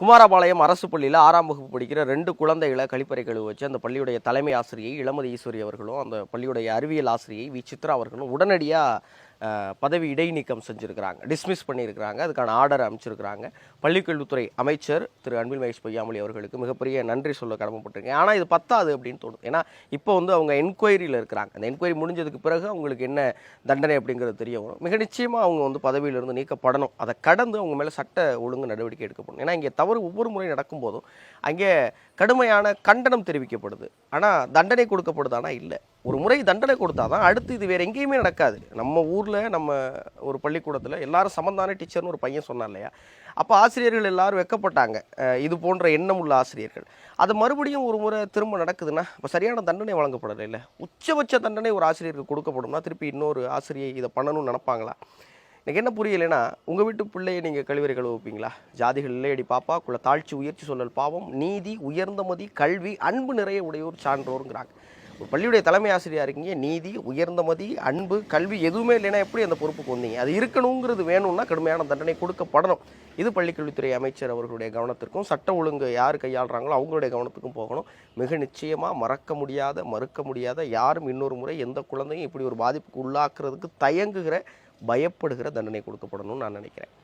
குமாரபாளையம் அரசு பள்ளியில் ஆறாம் வகுப்பு படிக்கிற ரெண்டு குழந்தைகளை கழிப்பறை கழுவு வச்சு அந்த பள்ளியுடைய தலைமை ஆசிரியை இளமதி ஈஸ்வரி அவர்களும் அந்த பள்ளியுடைய அறிவியல் ஆசிரியை வி சித்ரா அவர்களும் உடனடியாக பதவி இடைநீக்கம் செஞ்சுருக்கிறாங்க. டிஸ்மிஸ் பண்ணியிருக்கிறாங்க. அதுக்கான ஆர்டர் அமைச்சிருக்கிறாங்க. பள்ளிக்கல்வித்துறை அமைச்சர் திரு அன்பில் மகேஷ் பொய்யாமொழி அவர்களுக்கு மிகப்பெரிய நன்றி சொல்ல கடமைப்பட்டிருக்கேன். ஆனால் இது பத்தாது அப்படின்னு தோணுது ஏன்னா இப்போ வந்து அவங்க என்கொயரியில் இருக்கிறாங்க. அந்த என்கொயரி முடிஞ்சதுக்கு பிறகு அவங்களுக்கு என்ன தண்டனை அப்படிங்கிறது தெரிய வரும். மிக நிச்சயமாக அவங்க வந்து பதவியிலிருந்து நீக்கப்படணும். அதை கடந்து அவங்க மேலே சட்ட ஒழுங்கு நடவடிக்கை எடுக்கப்படும் ஏன்னா இங்கே தவறு ஒவ்வொரு முறை நடக்கும்போதும் அங்கே கடுமையான கண்டனம் தெரிவிக்கப்படுது. ஆனால் தண்டனை கொடுக்கப்படுது ஆனால் இல்லை. ஒரு முறை தண்டனை கொடுத்தாதான் அடுத்து இது வேறு எங்கேயுமே நடக்காது. நம்ம ஊரில் நம்ம ஒரு பள்ளிக்கூடத்தில் எல்லாரும் சமந்தான டீச்சர்னு ஒரு பையன் சொன்னார் இல்லையா? அப்போ ஆசிரியர்கள் எல்லாரும் வெக்கப்பட்டாங்க. இது போன்ற எண்ணம் உள்ள ஆசிரியர்கள். அது மறுபடியும் ஒரு முறை திரும்ப நடக்குதுன்னா இப்போ சரியான தண்டனை வழங்கப்படலை இல்லை உச்சபட்ச தண்டனை ஒரு ஆசிரியருக்கு கொடுக்கப்படும்னா திருப்பி இன்னொரு ஆசிரியை இதை பண்ணணும்னு நினப்பாங்களா? எனக்கு என்ன புரியலைன்னா உங்கள் வீட்டு பிள்ளையை நீங்கள் கழிவறை கழுவுப்பீங்களா? ஜாதிகள் இல்லையடி பாப்பா குள்ள தாழ்ச்சி உயர்ச்சி சொல்லல் பாவம் நீதி உயர்ந்தமதி கல்வி அன்பு நிறைய உடையோர் சான்றோருங்கிறாங்க. ஒரு பள்ளியுடைய தலைமை ஆசிரியராக இருக்கீங்க நீதி உயர்ந்த மதி அன்பு கல்வி எதுவுமே இல்லைன்னா எப்படி அந்த பொறுப்புக்கு வந்தீங்க? அது இருக்கணுங்கிறது வேணும்னா கடுமையான தண்டனை கொடுக்கப்படணும். இது பள்ளிக்கல்வித்துறை அமைச்சர் அவர்களுடைய கவனத்திற்கும் சட்ட ஒழுங்கு யார் கையாளுறாங்களோ அவங்களுடைய கவனத்துக்கும் போகணும். மிக நிச்சயமாக மறக்க முடியாத மறுக்க முடியாத யாரும் இன்னொரு முறை எந்த குழந்தையும் இப்படி ஒரு பாதிப்புக்கு உள்ளாக்குறதுக்கு தயங்குகிற பயப்படுகிற தண்டனை கொடுக்கப்படணும்னு நான் நினைக்கிறேன்.